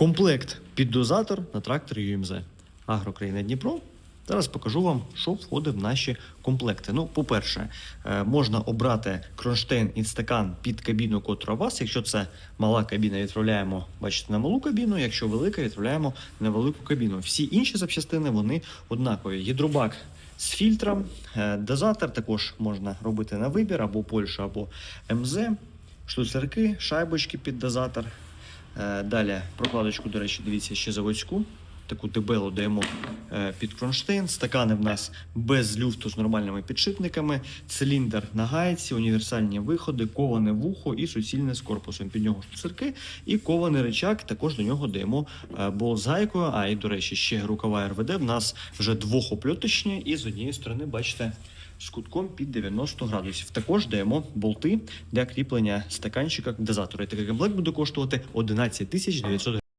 Комплект під дозатор на трактор UMZ. Агрокраїна Дніпро. Зараз покажу вам, що входить в наші комплекти. Ну, по-перше, е, можна обрати кронштейн і стакан під кабіну, котра у вас. Якщо це мала кабіна, відправляємо, бачите, на малу кабіну. Якщо велика, відправляємо на велику кабіну. Всі інші запчастини вони однакові. Гідробак з фільтром, е, дозатор також можна робити на вибір або Польща, або МЗ, штуцерки, шайбочки під дозатор. Е, Далі прокладочку, до речі, дивіться ще заводську. Таку дебелу даємо е, під кронштейн. Стакани в нас без люфту з нормальними підшипниками, циліндр на гайці, універсальні виходи, коване вухо і суцільне з корпусом. Під нього штуцерки і кований рычаг. Також до нього даємо е, болт з. А і до речі, ще рукава РВД. В нас вже двохопльоточні, і з однієї сторони, бачите, з кутком під 90 градусів. Також даємо болти для кріплення стаканчика дозатора. Такий комплект буде коштувати 11 тисяч 900 гривень.